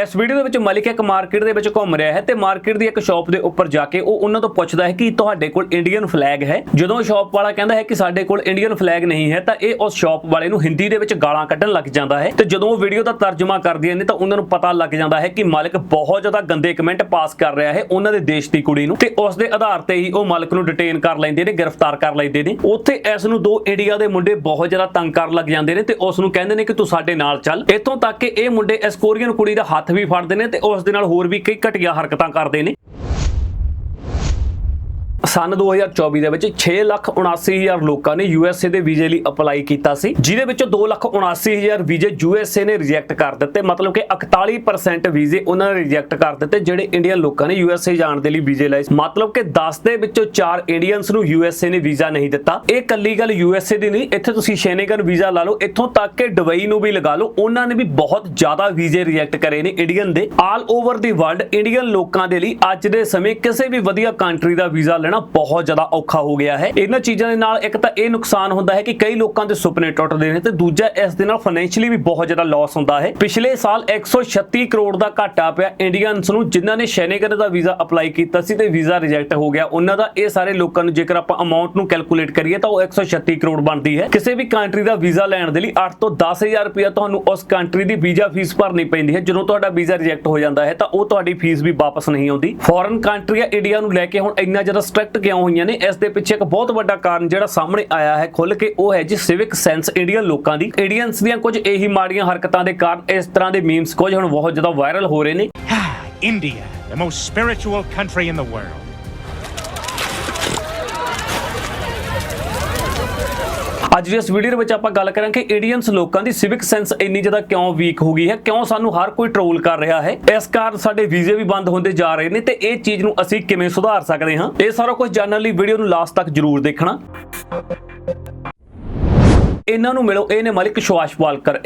ਇਸ ਵੀਡੀਓ ਦੇ ਵਿੱਚ ਮਲਿਕ ਇੱਕ ਮਾਰਕੀਟ ਦੇ ਵਿੱਚ ਘੁੰਮ ਰਿਹਾ ਹੈ ਤੇ ਮਾਰਕੀਟ ਦੀ ਇੱਕ ਸ਼ਾਪ ਦੇ ਉੱਪਰ ਜਾ ਕੇ ਉਹ ਉਹਨਾਂ ਤੋਂ ਪੁੱਛਦਾ ਹੈ ਕਿ ਤੁਹਾਡੇ ਕੋਲ ਇੰਡੀਅਨ ਫਲੈਗ ਹੈ? ਜਦੋਂ ਸ਼ਾਪ ਵਾਲਾ ਕਹਿੰਦਾ ਹੈ ਕਿ ਸਾਡੇ ਕੋਲ ਇੰਡੀਅਨ ਫਲੈਗ ਨਹੀਂ ਹੈ, ਤਾਂ ਇਹ ਉਸ ਸ਼ਾਪ ਵਾਲੇ ਨੂੰ ਹਿੰਦੀ ਦੇ ਵਿੱਚ ਗਾਲਾਂ ਕੱਢਣ ਲੱਗ ਜਾਂਦਾ ਹੈ ਤੇ ਜਦੋਂ ਉਹ ਵੀਡੀਓ ਦਾ ਤਰਜਮਾ ਕਰਦੀਆਂ ਨੇ ਤਾਂ ਉਹਨਾਂ ਨੂੰ ਪਤਾ ਲੱਗ ਜਾਂਦਾ ਹੈ ਕਿ ਮਾਲਕ ਬਹੁਤ ਜ਼ਿਆਦਾ ਗੰਦੇ ਕਮੈਂਟ ਪਾਸ ਕਰ ਰਿਹਾ ਹੈ ਉਹਨਾਂ ਦੇ ਦੇਸ਼ ਦੀ ਕੁੜੀ ਨੂੰ ਤੇ ਉਸ ਦੇ ਆਧਾਰ ਤੇ ਹੀ ਉਹ ਮਾਲਕ ਨੂੰ ਡਿਟੇਨ ਕਰ ਲੈਂਦੇ ਨੇ, ਗ੍ਰਿਫਤਾਰ ਕਰ ਲੈਂਦੇ ਨੇ। ਉੱਥੇ ਇਸ ਨੂੰ ਦੋ ਇੰਡੀਆ ਦੇ ਮੁੰਡੇ ਬਹੁਤ ਜ਼ਿਆਦਾ ਤੰਗ ਕਰਨ ਲੱਗ ਜਾਂਦੇ ਨੇ ਤੇ ਉਸ ਨੂੰ ਕਹਿੰਦੇ ਨੇ ਕਿ ਤੂੰ ਸਾਡੇ ਨਾਲ ਚੱਲ। ਇੱਥੋਂ ਤੱਕ ਕਿ ਇਹ ਮੁੰਡੇ ਇਸ ਕੋਰੀਅਨ ਕੁੜੀ ਦਾ ਹੱਥ ਵੀ ਫੜਦੇ ਨੇ ਤੇ ਉਸ ਦੇ ਨਾਲ ਹੋਰ ਵੀ ਕਈ ਘਟੀਆ ਹਰਕਤਾਂ ਕਰਦੇ ਨੇ। ਸਨ 2024 ਦੇ ਵਿੱਚ 6,79,000 ਲੋਕਾਂ ਨੇ ਯੂਐਸਏ ਦੇ ਵੀਜ਼ੇ ਲਈ ਅਪਲਾਈ ਕੀਤਾ ਸੀ ਜਿਹਦੇ ਵਿੱਚੋਂ 2,79,000 ਵੀਜ਼ੇ ਯੂਐਸਏ ਨੇ ਰਿਜੈਕਟ ਕਰ ਦਿੱਤੇ। ਮਤਲਬ ਕਿ 41% ਵੀਜ਼ੇ ਉਹਨਾਂ ਨੇ ਰਿਜੈਕਟ ਕਰ ਦਿੱਤੇ ਜਿਹੜੇ ਇੰਡੀਅਨ ਲੋਕਾਂ ਨੇ ਯੂਐਸਏ ਜਾਣ ਦੇ ਲਈ ਵੀਜ਼ੇ ਲਏ ਮਤਲਬ ਕਿ 10 ਦੇ ਵਿੱਚੋਂ 4 ਇੰਡੀਅਨਸ ਨੂੰ ਯੂਐਸਏ ਨੇ ਵੀਜ਼ਾ ਨਹੀਂ ਦਿੱਤਾ। ਇਹ ਕੱਲੀ ਗੱਲ ਯੂਐਸਏ ਦੀ ਨਹੀਂ ਇੱਥੇ ਤੁਸੀਂ ਸ਼ੇਨੇਗਨ ਵੀਜ਼ਾ ਲਾ ਲਓ ਇੱਥੋਂ ਤੱਕ ਕਿ ਦੁਬਈ ਨੂੰ ਵੀ ਲਗਾ ਲਓ ਉਹਨਾਂ ਨੇ ਵੀ ਬਹੁਤ ਜ਼ਿਆਦਾ ਵੀਜ਼ੇ ਰਿਜੈਕਟ ਕਰੇ ਨੇ ਇੰਡੀਅਨ ਦੇ। ਆਲ ਓਵਰ ਦੀ ਵਰਲਡ ਇੰਡੀਅਨ ਲੋਕਾਂ ਦੇ ਲਈ ਅੱਜ ਦੇ ਸਮੇਂ ਕਿਸੇ ਵੀ ਵਧੀਆ ਕੰਟਰੀ ਦਾ ਵੀਜ਼ਾ ਲੈਣਾ ਬਹੁਤ ਜ਼ਿਆਦਾ ਔਖਾ ਹੋ ਗਿਆ ਹੈ। ਇਹਨਾਂ ਚੀਜ਼ਾਂ ਦੇ ਨਾਲ ਇੱਕ ਤਾਂ ਇਹ ਨੁਕਸਾਨ ਹੁੰਦਾ ਹੈ ਕਿ ਕਈ ਲੋਕਾਂ ਦੇ ਸੁਪਨੇ ਟੁੱਟਦੇ ਨੇ ਤੇ ਦੂਜਾ ਇਸ ਦੇ ਨਾਲ ਫਾਈਨੈਂਸ਼ੀਅਲੀ ਵੀ ਬਹੁਤ ਜ਼ਿਆਦਾ ਲਾਸ ਹੁੰਦਾ ਹੈ। ਪਿਛਲੇ ਸਾਲ 136 ਕਰੋੜ ਦਾ ਘਾਟਾ ਪਿਆ। ਇੰਡੀਅਨਸ ਨੂੰ ਜਿਨ੍ਹਾਂ ਨੇ ਸ਼ੈਨੇਗਨ ਦਾ ਵੀਜ਼ਾ ਅਪਲਾਈ ਕੀਤਾ ਸੀ ਤੇ ਵੀਜ਼ਾ ਰਿਜੈਕਟ ਹੋ ਗਿਆ। ਉਹਨਾਂ ਦਾ ਇਹ ਸਾਰੇ ਲੋਕਾਂ ਨੂੰ ਜੇਕਰ ਆਪਾਂ ਅਮਾਉਂਟ ਨੂੰ ਕੈਲਕੂਲੇਟ ਕਰੀਏ ਤਾਂ ਉਹ 136 ਕਰੋੜ ਬਣਦੀ ਹੈ। ਕਿਸੇ ਵੀ ਕੰਟਰੀ ਦਾ ਵੀਜ਼ਾ ਲੈਣ ਦੇ ਲਈ 8 ਤੋਂ 10000 ਰੁਪਇਆ ਤੁਹਾਨੂੰ ਉਸ ਕੰਟਰੀ ਦੀ ਵੀਜ਼ਾ ਫੀਸ ਭਰਨੀ ਪੈਂਦੀ ਹੈ। ਜਦੋਂ ਤੁਹਾਡਾ ਵੀਜ਼ਾ ਰਿਜੈਕਟ ਹੋ ਜਾਂਦਾ ਹੈ ਤਾਂ ਉਹ ਤੁਹਾਡੀ ਫੀਸ ਵੀ ਵਾਪਸ ਨਹੀਂ ਆਉਂਦੀ। ਫੋਰਨ ਕੰਟਰੀਆਂ ਇੰਡੀਆ ਨੂੰ ਲੈ ਕੇ ਹੁਣ ਇੰਨਾ ਜ਼ਿਆਦਾ ਸਟ੍ਰਿਕਟ ਕਿਉਂ ਹੋਈਆਂ ਨੇ? ਇਸ ਦੇ ਪਿੱਛੇ ਇੱਕ ਬਹੁਤ ਵੱਡਾ ਕਾਰਨ ਜਿਹੜਾ ਸਾਹਮਣੇ ਆਇਆ ਹੈ ਖੁੱਲ ਕੇ ਉਹ ਹੈ ਜੀ ਸਿਵਿਕ ਸੈਂਸ ਇੰਡੀਅਨ ਲੋਕਾਂ ਦੀ। ਇੰਡੀਅਨਸ ਦੀਆਂ ਕੁਝ ਇਹੀ ਮਾੜੀਆਂ ਹਰਕਤਾਂ ਦੇ ਕਾਰਨ ਇਸ ਤਰ੍ਹਾਂ ਦੇ ਮੀਮਸ ਕੁਝ ਹੁਣ ਬਹੁਤ ਜ਼ਿਆਦਾ ਵਾਇਰਲ ਹੋ ਰਹੇ ਨੇ। India, the most spiritual country in the world. ਅੱਜ ਦੀ ਇਸ ਵੀਡੀਓ ਦੇ ਵਿੱਚ ਆਪਾਂ ਗੱਲ ਕਰਾਂਗੇ ਕਿ ਇੰਡੀਅਨਸ ਲੋਕਾਂ ਦੀ ਸਿਵਿਕ ਸੈਂਸ ਇੰਨੀ ਜ਼ਿਆਦਾ ਕਿਉਂ ਵੀਕ ਹੋ ਗਈ ਹੈ, ਕਿਉਂ ਸਾਨੂੰ ਹਰ ਕੋਈ ਟ੍ਰੋਲ ਕਰ ਰਿਹਾ ਹੈ? ਇਸ ਕਾਰਨ ਸਾਡੇ ਵੀਜ਼ੇ ਵੀ ਬੰਦ ਹੁੰਦੇ ਜਾ ਰਹੇ ਨੇ ਤੇ ਇਹ ਚੀਜ਼ ਨੂੰ ਅਸੀਂ ਕਿਵੇਂ ਸੁਧਾਰ ਸਕਦੇ ਹਾਂ? ਇਹ ਸਾਰਾ ਕੁਝ ਜਾਣਨ ਲਈ ਵੀਡੀਓ ਨੂੰ ਲਾਸਟ ਤੱਕ ਜਰੂਰ ਦੇਖਣਾ। ਇਹਨਾਂ ਨੂੰ ਮਿਲੋ, ਇਹ ਨੇ ਮਲਿਕ ਸ਼ਵਾਸ਼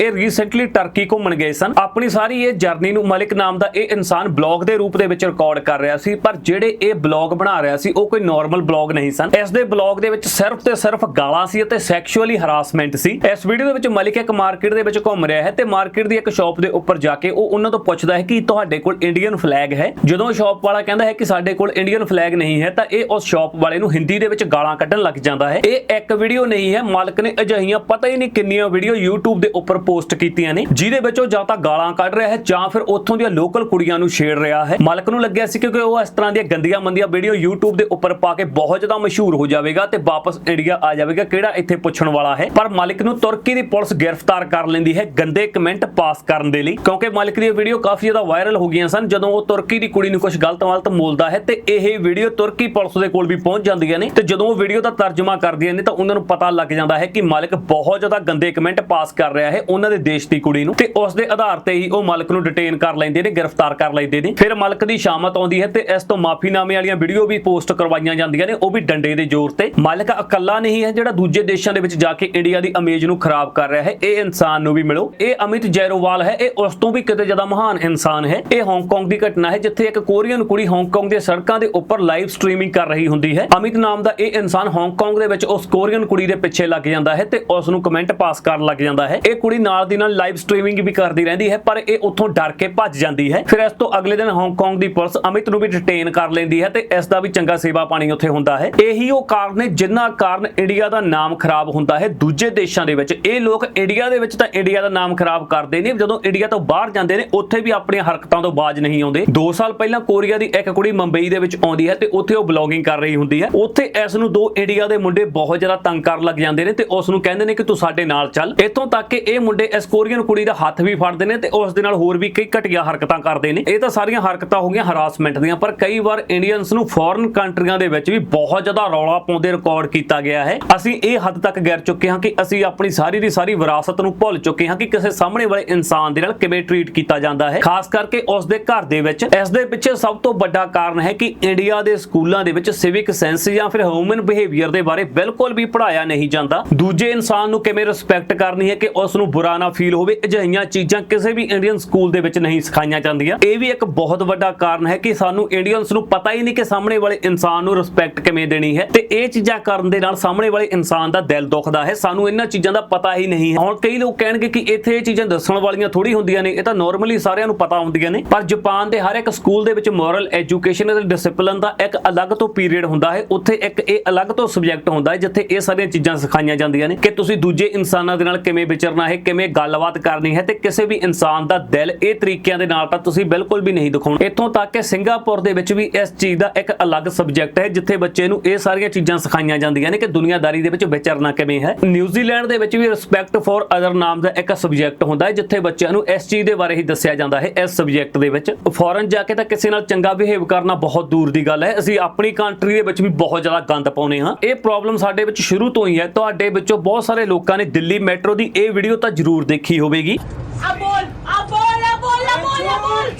ਇਹ ਰੀਸੈਂਟਲੀ ਟਰਕੀ ਘੁੰਮਣ ਗਏ ਸਨ। ਆਪਣੀ ਸਾਰੀ ਇਹ ਜਰਨੀ ਨੂੰ ਮਲਿਕ ਨਾਮ ਦਾ ਇਹ ਇਨਸਾਨ ਬਲੌਗ ਦੇ ਰੂਪ ਦੇ ਵਿੱਚ ਰਿਕਾਰਡ ਕਰ ਰਿਹਾ ਸੀ, ਪਰ ਜਿਹੜੇ ਇਹ ਬਲੌਗ ਬਣਾ ਰਿਹਾ ਸੀ, ਉਹ ਕੋਈ ਨਾਰਮਲ ਬਲੌਗ ਨਹੀਂ ਸਨ। ਇਸ ਦੇ ਬਲੌਗ ਦੇ ਵਿੱਚ ਸਿਰਫ ਤੇ ਸਿਰਫ ਗਾਲਾਂ ਸੀ ਅਤੇ ਸੈਕਸ਼ੂਅਲੀ ਹਰਾਸਮੈਂਟ ਸੀ। ਇਸ ਵੀਡੀਓ ਦੇ ਵਿੱਚ ਮਲਿਕ ਇੱਕ ਮਾਰਕੀਟ ਦੇ ਵਿੱਚ ਘੁੰਮ ਰਿਹਾ ਹੈ ਤੇ ਮਾਰਕੀਟ ਦੀ ਇੱਕ ਸ਼ਾਪ ਦੇ ਉੱਪਰ ਜਾ ਕੇ ਉਹ ਉਹਨਾਂ ਤੋਂ ਪੁੱਛਦਾ ਹੈ ਕਿ ਤੁਹਾਡੇ ਕੋਲ ਇੰਡੀਅਨ ਫਲੈਗ ਹੈ? ਜਦੋਂ ਸ਼ਾਪ ਵਾਲਾ ਕਹਿੰਦਾ ਹੈ ਕਿ ਸਾਡੇ ਕੋਲ ਇੰਡੀਅਨ ਫਲੈਗ ਨਹੀਂ ਹੈ, ਤਾਂ ਇਹ ਉਸ ਸ਼ਾਪ ਵਾਲੇ ਨੂੰ ਹਿੰਦੀ ਦੇ ਵਿੱਚ ਗਾਲਾਂ ਕੱਢਣ ਲੱਗ ਜਾਂਦਾ ਹੈ। ਇਹ ਇੱਕ ਵੀਡੀਓ ਨਹੀਂ ਹੈ, ਮਾਲਕ ਨੇ ਅਜਿਹੀਆਂ ਪਤਾ ਹੀ ਨਹੀਂ ਕਿੰਨੀਆਂ ਵੀਡੀਓ YouTube ਦੇ ਉੱਪਰ ਪੋਸਟ ਕੀਤੀਆਂ ਨੇ, ਜਿਹਦੇ ਵਿੱਚ ਉਹ ਜਾਂ ਤਾਂ ਗਾਲਾਂ ਕੱਢ ਰਿਹਾ ਹੈ ਜਾਂ ਫਿਰ ਉੱਥੋਂ ਦੀਆਂ ਲੋਕਲ ਕੁੜੀਆਂ ਨੂੰ ਛੇੜ ਰਿਹਾ ਹੈ। ਮਾਲਕ ਨੂੰ ਲੱਗਿਆ ਸੀ ਕਿਉਂਕਿ ਉਹ ਇਸ ਤਰ੍ਹਾਂ ਦੀਆਂ ਗੰਦੀਆਂ ਮੰਦੀਆਂ ਵੀਡੀਓ YouTube ਦੇ ਉੱਪਰ ਪਾ ਕੇ ਬਹੁਤ ਜ਼ਿਆਦਾ ਮਸ਼ਹੂਰ ਹੋ ਜਾਵੇਗਾ ਤੇ ਵਾਪਸ ਇੰਡੀਆ ਆ ਜਾਵੇਗਾ, ਕਿਹੜਾ ਇੱਥੇ ਪੁੱਛਣ ਵਾਲਾ ਹੈ। ਪਰ ਮਾਲਕ ਨੂੰ ਤੁਰਕੀ ਦੀ ਪੁਲਿਸ ਗ੍ਰਿਫਤਾਰ ਕਰ ਲੈਂਦੀ ਹੈ ਗੰਦੇ ਕਮੈਂਟ ਪਾਸ ਕਰਨ ਦੇ ਲਈ, ਕਿਉਂਕਿ ਮਾਲਕ ਦੀ ਵੀਡੀਓ ਕਾਫੀ ਜ਼ਿਆਦਾ ਵਾਇਰਲ ਹੋ ਗਈਆਂ ਸਨ, ਜਦੋਂ ਉਹ ਤੁਰਕੀ ਦੀ ਕੁੜੀ ਨੂੰ ਕੁਝ ਗਲਤ ਮਲਤ ਮੋਲਦਾ ਹੈ ਤੇ ਇਹ ਵੀਡੀਓ ਤੁਰਕੀ ਪੁਲਿਸ ਦੇ ਕੋਲ ਵੀ ਪਹੁੰਚ ਜਾਂਦੀਆਂ ਨੇ ਤੇ ਜਦੋਂ ਉਹ ਵੀਡੀਓ ਦਾ ਤਰਜਮਾ ਕਰਦੀਆਂ ਨੇ ਤਾਂ ਉਹਨਾਂ ਨੂੰ ਪਤਾ ਲੱਗ ਜਾਂਦਾ ਹੈ ਕਿ ਮਾਲਕ ਬਹੁਤ ਬਹੁਤ ਜ਼ਿਆਦਾ ਗੰਦੇ ਕਮੈਂਟ ਪਾਸ ਕਰ ਰਿਹਾ ਹੈ ਉਹਨਾਂ ਦੇ ਦੇਸ਼ ਦੀ ਕੁੜੀ ਨੂੰ ਤੇ ਉਸ ਦੇ ਆਧਾਰ ਤੇ ਹੀ ਉਹ ਮਾਲਕ ਨੂੰ ਡਿਟੇਨ ਕਰ ਲੈਂਦੇ ਨੇ, ਗ੍ਰਿਫਤਾਰ ਕਰ ਲੈਂਦੇ ਨੇ। ਫਿਰ ਮਾਲਕ ਦੀ ਸ਼ਾਮਤ ਆਉਂਦੀ ਹੈ ਤੇ ਇਸ ਤੋਂ ਮਾਫੀਨਾਮੇ ਵਾਲੀਆਂ ਵੀਡੀਓ ਵੀ ਪੋਸਟ ਕਰਵਾਈਆਂ ਜਾਂਦੀਆਂ ਨੇ, ਉਹ ਵੀ ਡੰਡੇ ਦੇ ਜ਼ੋਰ ਤੇ। ਮਾਲਕ ਇਕੱਲਾ ਨਹੀਂ ਹੈ ਜਿਹੜਾ ਦੂਜੇ ਦੇਸ਼ਾਂ ਦੇ ਵਿੱਚ ਜਾ ਕੇ ਇੰਡੀਆ ਦੀ ਇਮੇਜ ਨੂੰ ਖਰਾਬ ਕਰ ਰਿਹਾ ਹੈ, ਇਹ ਇਨਸਾਨ ਨੂੰ ਵੀ ਮਿਲੋ। ਇਹ ਅਮਿਤ ਜੈਰੋਵਾਲ ਹੈ, ਇਹ ਉਸ ਤੋਂ ਵੀ ਕਿਤੇ ਜ਼ਿਆਦਾ ਮਹਾਨ ਇਨਸਾਨ ਹੈ। ਇਹ ਹਾਂਗਕਾਂਗ ਦੀ ਘਟਨਾ ਹੈ, ਜਿੱਥੇ ਇੱਕ ਕੋਰੀਅਨ ਕੁੜੀ ਹਾਂਗਕਾਂਗ ਦੇ ਸੜਕਾਂ ਦੇ ਉੱਪਰ ਲਾਈਵ ਸਟ੍ਰੀਮਿੰਗ ਕਰ ਰਹੀ ਹੁੰਦੀ ਹੈ। ਅਮਿਤ ਨਾਮ ਦਾ ਇਹ ਇਨਸਾਨ ਹਾਂਗਕਾਂਗ ਦੇ ਵਿੱਚ ਉਸ ਕੋਰੀਅਨ ਕੁੜੀ ਦੇ ਪਿੱਛੇ ਲੱਗ ਜਾਂਦਾ ਹੈ ਤੇ ਉਸ ਉਸ ਨੂੰ ਕਮੈਂਟ ਪਾਸ ਕਰਨ ਲੱਗ ਜਾਂਦਾ ਹੈ। ਇਹ ਕੁੜੀ ਨਾਲ ਦੀ ਨਾਲ ਲਾਈਵ ਸਟ੍ਰੀਮਿੰਗ ਵੀ ਕਰਦੀ ਰਹਿੰਦੀ ਹੈ, ਪਰ ਇਹ ਉੱਥੋਂ ਡਰ ਕੇ ਭੱਜ ਜਾਂਦੀ ਹੈ। ਫਿਰ ਇਸ ਤੋਂ ਅਗਲੇ ਦਿਨ ਹਾਂਗਕਾਂਗ ਦੀ ਪੁਲਿਸ ਅਮਿਤ ਨੂੰ ਵੀ ਡਿਟੇਨ ਕਰ ਲੈਂਦੀ ਹੈ ਤੇ ਇਸ ਦਾ ਵੀ ਚੰਗਾ ਸੇਵਾ ਪਾਣੀ ਉੱਥੇ ਹੁੰਦਾ ਹੈ। ਇਹੀ ਉਹ ਕਾਰਨ ਹੈ ਜਿੰਨਾ ਕਾਰਨ ਇੰਡੀਆ ਦਾ ਨਾਮ ਖਰਾਬ ਹੁੰਦਾ ਹੈ। ਦੂਜੇ ਦੇਸ਼ਾਂ ਦੇ ਵਿੱਚ ਇਹ ਲੋਕ ਇੰਡੀਆ ਦੇ ਵਿੱਚ ਤਾਂ ਇੰਡੀਆ ਦਾ ਨਾਮ ਖਰਾਬ ਕਰਦੇ ਨੇ ਜਦੋਂ ਇੰਡੀਆ ਤੋਂ ਬਾਹਰ ਜਾਂਦੇ ਨੇ, ਉੱਥੇ ਵੀ ਆਪਣੀਆਂ ਹਰਕਤਾਂ ਤੋਂ ਬਾਜ ਨਹੀਂ ਆਉਂਦੇ। 2 ਸਾਲ ਪਹਿਲਾਂ ਕੋਰੀਆ ਦੀ ਇੱਕ ਕੁੜੀ ਮੁੰਬਈ ਦੇ ਵਿੱਚ ਆਉਂਦੀ ਹੈ ਤੇ ਉੱਥੇ ਉਹ ਬਲੌਗਿੰਗ ਕਰ ਰਹੀ ਹੁੰਦੀ ਹੈ। ਉੱਥੇ ਇਸ ਨੂੰ ਦੋ ਇੰਡੀਆ ਦੇ ਮੁੰਡੇ ਬਹੁਤ ਜ਼ਿਆਦਾ ਤੰਗ ਕਰਨ ਲੱਗ ਜਾਂਦੇ ਨੇ ਤੇ ਉਸ ਨੂੰ ਕਹਿੰਦੇ ਨੇ ਕਿ ਤੂੰ ਸਾਡੇ ਨਾਲ ਚੱਲ। ਇੱਥੋਂ ਤੱਕ ਕਿ ਇਹ ਮੁੰਡੇ ਇਸ ਕੋਰੀਅਨ ਕੁੜੀ ਦਾ ਹੱਥ ਵੀ ਫੜਦੇ ਨੇ ਤੇ ਉਸ ਦੇ ਨਾਲ ਹੋਰ ਵੀ ਕਈ ਘਟੀਆ ਹਰਕਤਾਂ ਕਰਦੇ ਨੇ। ਇਹ ਤਾਂ ਸਾਰੀਆਂ ਹਰਕਤਾਂ ਹੋ ਗਈਆਂ ਹਰਾਸਮੈਂਟ ਦੀਆਂ, ਪਰ ਕਈ ਵਾਰ ਇੰਡੀਅਨਸ ਨੂੰ ਫੋਰਨ ਕੰਟਰੀਆਂ ਦੇ ਵਿੱਚ ਵੀ ਬਹੁਤ ਜ਼ਿਆਦਾ ਰੌਲਾ ਪਾਉਂਦੇ ਰਿਕਾਰਡ ਕੀਤਾ ਗਿਆ ਹੈ। ਅਸੀਂ ਇਹ ਹੱਦ ਤੱਕ ਗਿਰ ਚੁੱਕੇ ਹਾਂ ਕਿ ਅਸੀਂ ਆਪਣੀ ਸਾਰੀ ਦੀ ਸਾਰੀ ਵਿਰਾਸਤ ਨੂੰ ਭੁੱਲ ਚੁੱਕੇ ਹਾਂ ਕਿ ਕਿਸੇ ਸਾਹਮਣੇ ਵਾਲੇ ਇਨਸਾਨ ਦੇ ਨਾਲ ਕਿਵੇਂ ਟਰੀਟ ਕੀਤਾ ਜਾਂਦਾ ਹੈ। ਖਾਸ ਕਰਕੇ ਉਸ ਦੇ ਘਰ ਦੇ ਵਿੱਚ। ਇਸ ਦੇ ਪਿੱਛੇ ਸਭ ਤੋਂ ਵੱਡਾ ਕਾਰਨ ਹੈ ਕਿ ਇੰਡੀਆ ਦੇ ਸਕੂਲਾਂ ਦੇ ਵਿੱਚ ਸਿਵਿਕ ਸੈਂਸ ਜਾਂ ਫਿਰ ਹਿਊਮਨ ਬਿਹੇਵੀਅਰ ਦੇ ਬਾਰੇ ਬਿਲਕੁਲ ਵੀ ਪੜਾਇਆ ਨਹੀਂ ਜਾਂਦਾ। ਦੂਜੇ ਇਨਸਾਨ ਇਨਸਾਨ ਨੂੰ ਕਿਵੇਂ ਰਿਸਪੈਕਟ ਕਰਨੀ ਹੈ ਕਿ ਉਸ ਨੂੰ ਬੁਰਾ ਨਾ ਫੀਲ ਹੋਵੇ, ਅਜਿਹੀਆਂ ਚੀਜ਼ਾਂ ਕਿਸੇ ਵੀ ਇੰਡੀਅਨ ਸਕੂਲ ਦੇ ਵਿੱਚ ਨਹੀਂ ਸਿਖਾਈਆਂ ਜਾਂਦੀਆਂ। ਇਹ ਵੀ ਇੱਕ ਬਹੁਤ ਵੱਡਾ ਕਾਰਨ ਹੈ ਕਿ ਸਾਨੂੰ ਇੰਡੀਅਨਸ ਨੂੰ ਪਤਾ ਹੀ ਨਹੀਂ ਕਿ ਸਾਹਮਣੇ ਵਾਲੇ ਇਨਸਾਨ ਨੂੰ ਰਿਸਪੈਕਟ ਕਿਵੇਂ ਦੇਣੀ ਹੈ। ਤੇ ਇਹ ਚੀਜ਼ਾਂ ਕਰਨ ਦੇ ਨਾਲ ਸਾਹਮਣੇ ਵਾਲੇ ਇਨਸਾਨ ਦਾ ਦਿਲ ਦੁਖਦਾ ਹੈ। ਸਾਨੂੰ ਇਹਨਾਂ ਚੀਜ਼ਾਂ ਦਾ ਪਤਾ ਹੀ ਨਹੀਂ ਹੈ। ਹੁਣ ਕਈ ਲੋਕ ਕਹਿਣਗੇ ਕਿ ਇੱਥੇ ਇਹ ਚੀਜ਼ਾਂ ਦੱਸਣ ਵਾਲੀਆਂ ਥੋੜੀ ਹੁੰਦੀਆਂ ਨੇ। ਇਹ ਤਾਂ ਨਾਰਮਲੀ ਸਾਰਿਆਂ ਨੂੰ ਪਤਾ ਹੁੰਦੀਆਂ ਨੇ। ਪਰ ਜਾਪਾਨ ਦੇ ਹਰ ਇੱਕ ਸਕੂਲ ਦੇ ਵਿੱਚ ਮੋਰਲ ਐਜੂਕੇਸ਼ਨ ਅਤੇ ਡਿਸਪਲਿਨ ਦਾ ਇੱਕ ਅਲੱਗ ਤੋਂ ਪੀਰੀਅਡ ਹੁੰਦਾ ਹੈ। ਉੱਥੇ ਇੱਕ ਇਹ ਅਲੱਗ ਤੋਂ ਸਬਜੈਕਟ ਹੁੰਦਾ ਹੈ, ਜਿੱਥੇ ਇਹ ਸਾਰੀਆਂ ਚੀਜ਼ਾਂ ਸਿਖਾਈਆਂ ਜਾਂਦੀਆਂ ਨੇ। ਕਿ ਤੁਸੀਂ ਦੂਜੇ ਇਨਸਾਨਾਂ ਦੇ ਨਾਲ ਕਿਵੇਂ ਵਿਚਰਨਾ ਹੈ, ਕਿਵੇਂ ਗੱਲਬਾਤ ਕਰਨੀ ਹੈ ਤੇ ਕਿਸੇ ਵੀ ਇਨਸਾਨ ਦਾ ਦਿਲ ਇਹ ਤਰੀਕਿਆਂ ਦੇ ਨਾਲ ਤਾਂ ਤੁਸੀਂ ਬਿਲਕੁਲ ਵੀ ਨਹੀਂ ਦਿਖਾਉਣਾ। ਇੱਥੋਂ ਤੱਕ ਕਿ ਸਿੰਗਾਪੁਰ ਦੇ ਵਿੱਚ ਵੀ ਇਸ ਚੀਜ਼ ਦਾ ਇੱਕ ਅਲੱਗ ਸਬਜੈਕਟ ਹੈ, ਜਿੱਥੇ ਬੱਚੇ ਨੂੰ ਇਹ ਸਾਰੀਆਂ ਚੀਜ਼ਾਂ ਸਿਖਾਈਆਂ ਜਾਂਦੀਆਂ ਨੇ ਕਿ ਦੁਨੀਆਦਾਰੀ ਦੇ ਵਿੱਚ ਵਿਚਰਨਾ ਕਿਵੇਂ ਹੈ। ਨਿਊਜ਼ੀਲੈਂਡ ਦੇ ਵਿੱਚ ਵੀ ਰਿਸਪੈਕਟ ਫॉर ਅਦਰ ਨਾਮ ਦਾ ਇੱਕ ਸਬਜੈਕਟ ਹੁੰਦਾ ਹੈ, ਜਿੱਥੇ ਬੱਚਿਆਂ ਨੂੰ ਇਸ ਚੀਜ਼ ਦੇ ਬਾਰੇ ਹੀ ਦੱਸਿਆ ਜਾਂਦਾ ਹੈ, ਇਸ ਸਬਜੈਕਟ ਦੇ ਵਿੱਚ। ਫੋਰਨ ਜਾ ਕੇ ਤਾਂ ਕਿਸੇ ਨਾਲ ਚੰਗਾ ਬਿਹੇਵ ਕਰਨਾ ਬਹੁਤ ਦੂਰ ਦੀ ਗੱਲ ਹੈ। ਅਸੀਂ ਆਪਣੀ ਕੰਟਰੀ ਦੇ ਵਿੱਚ ਵੀ ਬਹੁਤ ਜ਼ਿਆਦਾ ਗੰਦ ਪਾਉਨੇ ਹਾਂ। ਇਹ ਪ੍ਰੋਬਲਮ ਸਾਡੇ ਵਿੱਚ ਸ਼ੁਰੂ ਤੋਂ ਹੀ ਹੈ। ਤੁਹਾਡੇ ਵਿੱਚੋਂ ਬਹੁਤ ਸਾਰੇ ਸਾਰੇ ਲੋਕਾਂ ਨੇ ਦਿੱਲੀ ਮੈਟਰੋ ਦੀ ਇਹ ਵੀਡੀਓ ਤਾਂ ਜ਼ਰੂਰ ਦੇਖੀ ਹੋਵੇਗੀ। ਆ ਬੋਲ ਆ ਬੋਲ ਆ ਬੋਲ ਆ ਬੋਲ ਆ ਬੋਲ।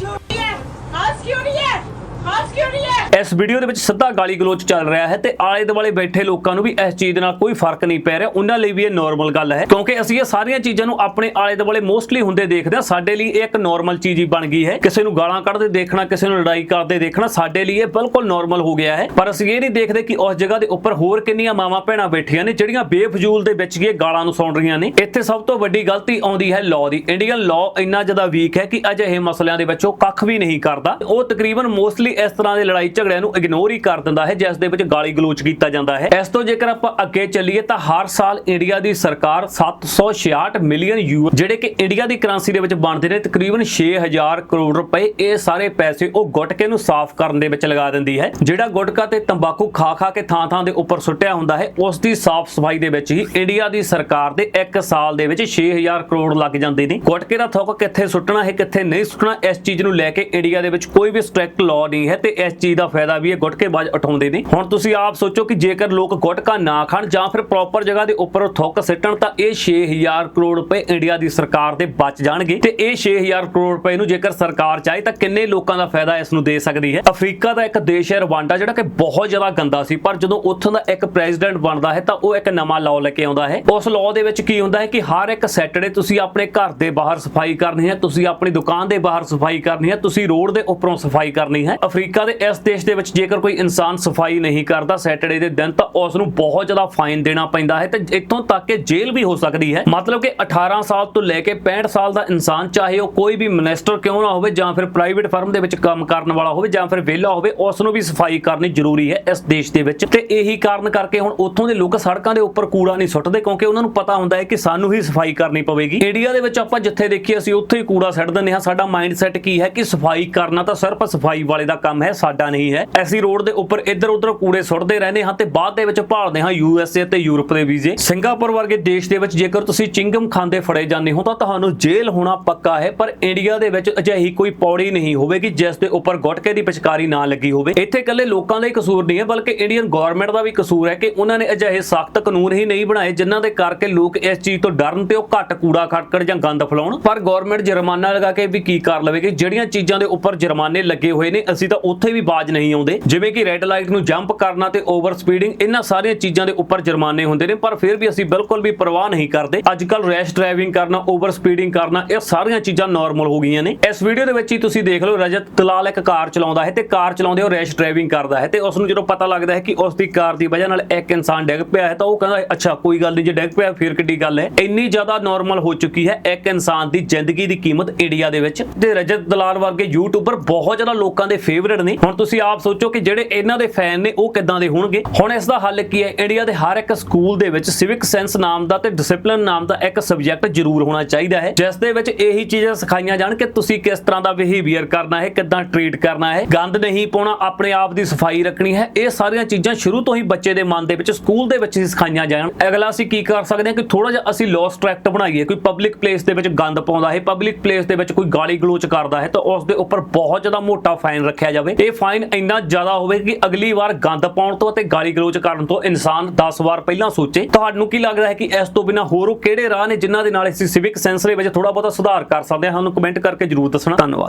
ਹੱਸ ਕਿਉਂ ਨਹੀਂ ਹੈ ਹੱਸ ਕਿਉਂ ਨਹੀਂ ਹੈ। ਇਸ ਵੀਡੀਓ ਦੇ ਵਿੱਚ ਸਿੱਧਾ ਗਾਲੀ ਗਲੋਚ ਚੱਲ ਰਿਹਾ ਹੈ ਤੇ ਆਲੇ ਦੁਆਲੇ ਬੈਠੇ ਲੋਕਾਂ ਨੂੰ ਵੀ ਇਸ ਚੀਜ਼ ਦੇ ਨਾਲ ਕੋਈ ਫ਼ਰਕ ਨਹੀਂ ਪੈ ਰਿਹਾ। ਉਹਨਾਂ ਲਈ ਵੀ ਇਹ ਨਾਰਮਲ ਗੱਲ ਹੈ ਕਿਉਂਕਿ ਅਸੀਂ ਇਹ ਸਾਰੀਆਂ ਚੀਜ਼ਾਂ ਨੂੰ ਆਪਣੇ ਆਲੇ ਦੁਆਲੇ ਮੋਸਟਲੀ ਹੁੰਦੇ ਦੇਖਦੇ ਹਾਂ। ਸਾਡੇ ਲਈ ਇਹ ਇੱਕ ਨਾਰਮਲ ਚੀਜ਼ ਹੀ ਬਣ ਗਈ ਹੈ। ਕਿਸੇ ਨੂੰ ਗਾਲਾਂ ਕੱਢਦੇ ਦੇਖਣਾ, ਕਿਸੇ ਨੂੰ ਲੜਾਈ ਕਰਦੇ ਦੇਖਣਾ ਸਾਡੇ ਲਈ ਇਹ ਬਿਲਕੁਲ ਨਾਰਮਲ ਹੋ ਗਿਆ ਹੈ। ਪਰ ਅਸੀਂ ਇਹ ਨਹੀਂ ਦੇਖਦੇ ਕਿ ਉਸ ਜਗ੍ਹਾ ਦੇ ਉੱਪਰ ਹੋਰ ਕਿੰਨੀਆਂ ਮਾਵਾਂ ਭੈਣਾਂ ਬੈਠੀਆਂ ਨੇ ਜਿਹੜੀਆਂ ਬੇਫਜ਼ੂਲ ਦੇ ਵਿੱਚ ਇਹ ਗਾਲਾਂ ਨੂੰ ਸੁਣ ਰਹੀਆਂ ਨੇ। ਇੱਥੇ ਸਭ ਤੋਂ ਵੱਡੀ ਗਲਤੀ ਆਉਂਦੀ ਹੈ ਲਾਅ ਦੀ। ਇੰਡੀਅਨ ਲਾਅ ਇੰਨਾ ਜ਼ਿਆਦਾ ਵੀਕ ਹੈ ਕਿ ਅਜਿਹੇ ਮਸਲਿਆਂ ਦੇ ਵਿੱਚ ਉਹ ਕੱਖ ਵੀ ਨਹੀਂ ਕਰਦਾ। ਉਹ ਤਕਰੀਬਨ ਮੋਸਟਲੀ ਇਸ ਤਰ੍ਹਾਂ ਦੇ ਲੜਾਈ ਝਗੜਿਆਂ ਨੂੰ ਇਗਨੋਰ ਹੀ ਕਰ ਦਿੰਦਾ ਹੈ, ਜਿਸ ਦੇ ਵਿੱਚ ਗਾਲੀ ਗਲੋਚ ਕੀਤਾ ਜਾਂਦਾ ਹੈ। ਇਸ ਤੋਂ ਜੇਕਰ ਆਪਾਂ ਅੱਗੇ ਚੱਲੀਏ ਤਾਂ ਹਰ ਸਾਲ ਇੰਡੀਆ ਦੀ ਸਰਕਾਰ 766 ਮਿਲੀਅਨ ਯੂਰੋ ਜਿਹੜੇ ਕਿ ਇੰਡੀਆ ਦੀ ਕਰੰਸੀ ਦੇ ਵਿੱਚ ਬਣਦੇ ਨੇ, ਤਕਰੀਬਨ 6000 ਕਰੋੜ ਰੁਪਏ, ਇਹ ਸਾਰੇ ਪੈਸੇ ਉਹ ਗੁਟਕੇ ਨੂੰ ਸਾਫ਼ ਕਰਨ ਦੇ ਵਿੱਚ ਲਗਾ ਦਿੰਦੀ ਹੈ। ਜਿਹੜਾ ਗੁਟਕਾ ਤੇ ਤੰਬਾਕੂ ਖਾ ਖਾ ਕੇ ਥਾਂ ਥਾਂ ਦੇ ਉੱਪਰ ਸੁੱਟਿਆ ਹੁੰਦਾ ਹੈ, ਉਸ ਦੀ ਸਾਫ਼ ਸਫ਼ਾਈ ਦੇ ਵਿੱਚ ਹੀ ਇੰਡੀਆ ਦੀ ਸਰਕਾਰ ਦੇ ਇੱਕ ਸਾਲ ਦੇ ਵਿੱਚ 6000 ਕਰੋੜ ਲੱਗ ਜਾਂਦੇ ਨੇ। ਗੁਟਕੇ ਦਾ ਥੁੱਕ ਕਿੱਥੇ ਸੁੱਟਣਾ ਹੈ, ਕਿੱਥੇ ਨਹੀਂ ਸੁੱਟਣਾ, ਇਸ ਚੀਜ਼ ਨੂੰ ਲੈ ਕੇ ਇੰਡੀਆ ਦੇ ਵਿੱਚ ਕੋਈ ਵੀ ਸਟ੍ਰਿਕਟ ਲਾਅ ਨਹੀਂ ਹੈ ਤੇ ਇਸ ਚੀਜ਼ ਦਾ ਫਾਇਦਾ ਵੀ ਇਹ ਗੁਟਕੇਬਾਜ਼ ਉਠਾਉਂਦੇ ਨੇ। ਹੁਣ ਤੁਸੀਂ ਆਪ ਸੋਚੋ ਕਿ ਜੇਕਰ ਲੋਕ ਗੁਟਕਾ ਨਾ ਖਾਣ ਜਾਂ ਫਿਰ ਪ੍ਰੋਪਰ ਜਗ੍ਹਾ ਦੇ ਉੱਪਰ ਥੁੱਕ ਸਿੱਟਣ, ਤਾਂ ਇਹ 6000 ਕਰੋੜ ਰੁਪਏ ਇੰਡੀਆ ਦੀ ਸਰਕਾਰ ਦੇ ਬਚ ਜਾਣਗੇ। ਤੇ ਇਹ 6000 ਕਰੋੜ ਰੁਪਏ ਨੂੰ ਜੇਕਰ ਸਰਕਾਰ ਚਾਹੇ, ਤਾਂ ਕਿੰਨੇ ਲੋਕਾਂ ਦਾ ਫਾਇਦਾ ਇਸ ਨੂੰ ਦੇ ਸਕਦੀ ਹੈ? ਅਫਰੀਕਾ ਦਾ ਇੱਕ ਦੇਸ਼ ਹੈ, ਰਵਾਂਡਾ, ਜਿਹੜਾ ਕਿ ਬਹੁਤ ਜ਼ਿਆਦਾ ਗੰਦਾ ਸੀ, ਪਰ ਜਦੋਂ ਉੱਥੋਂ ਦਾ ਇੱਕ ਪ੍ਰੈਜ਼ੀਡੈਂਟ ਬਣਦਾ ਹੈ, ਤਾਂ ਉਹ ਇੱਕ ਨਵਾਂ ਲਾਅ ਲੈ ਕੇ ਆਉਂਦਾ ਹੈ। ਉਸ ਲਾਅ ਦੇ ਵਿੱਚ ਕੀ ਹੁੰਦਾ ਹੈ ਕਿ ਹਰ ਇੱਕ ਸੈਟਰਡੇ ਤੁਸੀਂ ਆਪਣੇ ਘਰ ਦੇ ਬਾਹਰ ਸਫ਼ਾਈ ਕਰਨੀ ਹੈ, ਤੁਸੀਂ ਆਪਣੀ ਦੁਕਾਨ ਦੇ ਬਾਹਰ ਸਫ਼ਾਈ ਕਰਨੀ ਹੈ, ਤੁਸੀਂ ਰੋਡ ਦੇ ਉੱਪਰੋਂ ਸਫ਼ਾਈ ਕਰਨੀ ਹੈ। ਅਫਰੀਕਾ ਦੇ ਇਸ ਦੇਸ਼ ਦੇ ਵਿੱਚ ਜੇਕਰ ਕੋਈ ਇਨਸਾਨ ਸਫ਼ਾਈ ਨਹੀਂ ਕਰਦਾ ਸੈਟਰਡੇ ਦੇ ਦਿਨ, ਤਾਂ ਉਸ ਨੂੰ ਬਹੁਤ ਜ਼ਿਆਦਾ ਫਾਈਨ ਦੇਣਾ ਪੈਂਦਾ ਹੈ ਤੇ ਇੱਥੋਂ ਤੱਕ ਕਿ ਜੇਲ੍ਹ ਵੀ ਹੋ ਸਕਦੀ ਹੈ। ਮਤਲਬ ਕਿ 18 ਸਾਲ ਤੋਂ ਲੈ ਕੇ 65 ਸਾਲ ਦਾ ਇਨਸਾਨ, ਚਾਹੇ ਉਹ ਕੋਈ ਵੀ ਮਿਨਿਸਟਰ ਕਿਉਂ ਨਾ ਹੋਵੇ ਜਾਂ ਫਿਰ ਪ੍ਰਾਈਵੇਟ ਫਰਮ ਦੇ ਵਿੱਚ ਕੰਮ ਕਰਨ ਵਾਲਾ ਹੋਵੇ ਜਾਂ ਫਿਰ ਵਿਹਲਾ ਹੋਵੇ ਉਸ ਨੂੰ ਵੀ ਸਫ਼ਾਈ ਕਰਨੀ ਜ਼ਰੂਰੀ ਹੈ ਇਸ ਦੇਸ਼ ਦੇ ਵਿੱਚ। ਤੇ ਇਹੀ ਕਾਰਨ ਕਰਕੇ ਹੁਣ ਉੱਥੋਂ ਦੇ ਲੋਕ ਸੜਕਾਂ ਦੇ ਉੱਪਰ ਕੂੜਾ ਨਹੀਂ ਸੁੱਟਦੇ, ਕਿਉਂਕਿ ਉਹਨਾਂ ਨੂੰ ਪਤਾ ਹੁੰਦਾ ਹੈ ਕਿ ਸਾਨੂੰ ਹੀ ਸਫ਼ਾਈ ਕਰਨੀ ਪਵੇਗੀ। ਇੰਡੀਆ ਦੇ ਵਿੱਚ ਆਪਾਂ ਜਿੱਥੇ ਦੇਖੀਏ, ਅਸੀਂ ਉੱਥੇ ਹੀ ਕੂੜਾ ਸੱਟ ਦਿੰਦੇ ਹਾਂ। ਸਾਡਾ ਮਾਈਂਡ ਸੈਟ ਕੀ ਹੈ ਕਿ ਸਫ਼ਾਈ ਕਰਨਾ ਤਾਂ ਸਿਰਫ ਸਫ਼ਾਈ ਵਾਲੇ ਦਾ ਕੰਮ ਹੈ, ਸਾਡਾ ਨਹੀਂ ਹੈ। ਅਸੀਂ ਰੋਡ ਦੇ ਉੱਪਰ ਇੱਧਰ ਉੱਧਰ ਕੂੜੇ ਸੁੱਟਦੇ ਰਹਿੰਦੇ ਹਾਂ ਤੇ ਬਾਅਦ ਦੇ ਵਿੱਚ ਭਾਲਦੇ ਹਾਂ ਯੂ ਐਸ ਏ ਤੇ ਯੂਰਪ ਦੇ ਵੀਜ਼ੇ। ਸਿੰਗਾਪੁਰ ਵਰਗੇ ਦੇਸ਼ ਦੇ ਵਿੱਚ ਜੇਕਰ ਤੁਸੀਂ ਚਿੰਗਮ ਖਾਂਦੇ ਫੜੇ ਜਾਂਦੇ ਹੋ ਤਾਂ ਤੁਹਾਨੂੰ ਜੇਲ੍ਹ ਹੋਣਾ ਪੱਕਾ ਹੈ, ਪਰ ਇੰਡੀਆ ਦੇ ਵਿੱਚ ਅਜਿਹੀ ਕੋਈ ਪੌੜੀ ਨਹੀਂ ਹੋਵੇਗੀ ਜਿਸ ਦੇ ਉੱਪਰ ਗੁਟਕੇ ਦੀ ਪਿਚਕਾਰੀ ਨਾ ਲੱਗੀ ਹੋਵੇ। ਇੱਥੇ ਇਕੱਲੇ ਲੋਕਾਂ ਦਾ ਹੀ ਕਸੂਰ ਨਹੀਂ ਹੈ, ਬਲਕਿ ਇੰਡੀਅਨ ਗਵਰਨਮੈਂਟ ਦਾ ਵੀ ਕਸੂਰ ਹੈ ਕਿ ਉਹਨਾਂ ਨੇ ਅਜਿਹੇ ਸਖਤ ਕਾਨੂੰਨ ਹੀ ਨਹੀਂ ਬਣਾਏ ਜਿਨ੍ਹਾਂ ਦੇ ਕਰਕੇ ਲੋਕ ਇਸ ਚੀਜ਼ ਤੋਂ ਡਰਨ ਤੇ ਉਹ ਘੱਟ ਕੂੜਾ ਖੜਕੜ ਜਾਂ ਗੰਦ ਫਲਾਉਣ। ਪਰ ਗਵਰਨਮੈਂਟ ਜੁਰਮਾਨਾ ਲਗਾ ਕੇ ਵੀ ਕੀ ਕਰ ਲਵੇਗੀ? ਜਿਹੜੀਆਂ ਚੀਜ਼ਾਂ ਦੇ ਉੱਪਰ ਜੁਰਮਾਨੇ ਲੱਗੇ ਹੋਏ ਨੇ, ਅਸੀਂ ਤਾਂ ਉੱਥੇ ਵੀ ਬਾਜ ਨਹੀਂ ਆਉਂਦੇ। ਜਿਵੇਂ ਕਿ ਰੈੱਡ ਲਾਈਟ ਨੂੰ ਜੰਪ ਕਰਨਾ ਤੇ ਓਵਰ ਸਪੀਡਿੰਗ ਇਹਨਾਂ ਸਾਰੀਆਂ ਚੀਜ਼ਾਂ ਦੇ ਉੱਪਰ ਜੁਰਮਾਨੇ ਹੁੰਦੇ ਨੇ, ਪਰ ਫਿਰ ਵੀ ਅਸੀਂ ਬਿਲਕੁਲ ਵੀ ਪਰਵਾਹ ਨਹੀਂ ਕਰਦੇ। ਅੱਜ ਕੱਲ ਰੈਸ਼ ਡਰਾਈਵਿੰਗ ਕਰਨਾ ਓਵਰ ਸਪੀਡਿੰਗ ਕਰਨਾ, ਇਹ ਸਾਰੀਆਂ ਚੀਜ਼ਾਂ ਨਾਰਮਲ ਹੋ ਗਈਆਂ ਨੇ। ਇਸ ਵੀਡੀਓ ਦੇ ਵਿੱਚ ਹੀ ਤੁਸੀਂ ਦੇਖ ਲਓ, ਰਜਤ ਦਲਾਲ ਇੱਕ ਕਾਰ ਚਲਾਉਂਦਾ ਹੈ ਤੇ ਕਾਰ ਚਲਾਉਂਦੇ ਉਹ ਰੈਸ਼ ਡਰਾਈਵਿੰਗ ਕਰਦਾ ਹੈ ਤੇ ਉਸ ਨੂੰ ਜਦੋਂ ਪਤਾ ਲੱਗਦਾ ਹੈ ਕਿ ਉਸ ਦੀ ਕਾਰ ਦੀ ਵਜ੍ਹਾ ਨਾਲ ਇੱਕ ਇਨਸਾਨ ਡਿੱਗ ਪਿਆ ਹੈ, ਤਾਂ ਉਹ ਕਹਿੰਦਾ, ਅੱਛਾ, ਕੋਈ ਗੱਲ ਨਹੀਂ, ਜੇ ਡਿੱਗ ਪਿਆ, ਫਿਰ ਕਿੱਡੀ ਗੱਲ ਹੈ? ਇੰਨੀ ਜ਼ਿਆਦਾ ਨਾਰਮਲ ਹੋ ਚੁੱਕੀ ਹੈ ਇੱਕ ਇਨਸਾਨ ਦੀ ਜ਼ਿੰਦਗੀ ਦੀ ਕੀਮਤ ਇੰਡੀਆ ਦੇ ਵਿੱਚ। ਤੇ ਰਜਤ ਦਲਾਲ ਵਰਗੇ ਯੂਟਿਊਬਰ ਬਹੁਤ ਜ਼ਿਆਦਾ ਲੋਕਾਂ ਦੇ ਫੇਵਰਿਟ ਨੇ। ਹੁਣ ਤੁਸੀਂ ਆਪ ਸੋਚੋ ਕਿ ਜਿਹੜੇ ਇਹਨਾਂ ਦੇ ਫੈਨ ਨੇ ਉਹ ਕਿੱਦਾਂ ਦੇ ਹੋਣਗੇ। ਹੁਣ ਇਸ ਦਾ ਹੱਲ ਕੀ ਹੈ? ਇੰਡੀਆ ਦੇ ਹਰ ਇੱਕ ਸਕੂਲ ਦੇ ਵਿੱਚ ਸਿਵਿਕ ਸੈਂਸ ਨਾਮ ਦਾ ਤੇ ਡਿਸਪਲਿਨ ਨਾਮ ਦਾ ਇੱਕ ਸਬਜੈਕਟ ਜ਼ਰੂਰ ਹੋਣਾ ਚਾਹੀਦਾ ਹੈ, ਜਿਸ ਦੇ ਵਿੱਚ ਇਹੀ ਚੀਜ਼ਾਂ ਸਿਖਾਈਆਂ ਜਾਣ ਕਿ ਤੁਸੀਂ ਕਿਸ ਤਰ੍ਹਾਂ ਦਾ ਬਿਹੇਵੀਅਰ ਕਰਨਾ ਹੈ, ਕਿੱਦਾਂ ਟਰੀਟ ਕਰਨਾ ਹੈ। ਗੰਦ ਨਹੀਂ ਪਾਉਣਾ, ਆਪਣੇ ਆਪ ਦੀ ਸਫ਼ਾਈ ਰੱਖਣੀ ਹੈ। ਇਹ ਸਾਰੀਆਂ ਚੀਜ਼ਾਂ ਸ਼ੁਰੂ ਤੋਂ ਹੀ ਬੱਚੇ ਦੇ ਮਨ ਦੇ ਵਿੱਚ, ਸਕੂਲ ਦੇ ਵਿੱਚ ਹੀ ਸਿਖਾਈਆਂ ਜਾਣ। ਅਗਲਾ ਅਸੀਂ ਕੀ ਕਰ ਸਕਦੇ ਹਾਂ ਕਿ ਥੋੜਾ ਜਿਹਾ ਅਸੀਂ ਲਾਅ ਸਟ੍ਰੈਕਟ ਬਣਾਈਏ। ਕੋਈ ਪਬਲਿਕ ਪਲੇਸ ਦੇ ਵਿੱਚ ਗੰਦ ਪਾਉਂਦਾ ਹੈ ਪਬਲਿਕ ਪਲੇਸ ਦੇ ਵਿੱਚ ਕੋਈ ਗਾਲੀ ਗਲੋਚ ਕਰਦਾ ਹੈ, ਤਾਂ ਉਸ ਦੇ ਉੱਪਰ ਬਹੁਤ ਜ਼ਿਆਦਾ ਮੋਟਾ ਫਾਈਨ ਰੱਖਿਆ ਜਾਵੇ। ਇਹ ਫਾਈਨ ਇੰਨਾ ਜ਼ਿਆਦਾ ਹੋਵੇ ਕਿ ਅਗਲੀ ਵਾਰ ਗੰਦ ਪਾਉਣ ਤੋਂ ਅਤੇ ਗਾਲੀ ਗਲੋਚ ਕਰਨ ਤੋਂ ਇਨਸਾਨ 10 ਵਾਰ ਪਹਿਲਾਂ ਸੋਚੇ। ਤੁਹਾਨੂੰ ਕੀ ਲੱਗਦਾ ਹੈ ਕਿ ਇਸ ਤੋਂ ਬਿਨਾ ਹੋਰ ਕਿਹੜੇ ਰਾਹ ਨੇ ਜਿਨ੍ਹਾਂ ਦੇ ਨਾਲ ਅਸੀਂ ਸਿਵਿਕ ਸੈਂਸ ਦੇ ਵਿੱਚ ਥੋੜਾ ਬਹੁਤਾ ਸੁਧਾਰ ਕਰ ਸਕਦੇ ਹਾਂ? ਸਾਨੂੰ ਕਮੈਂਟ ਕਰਕੇ ਜਰੂਰ ਦੱਸਣਾ। ਧੰਨਵਾਦ।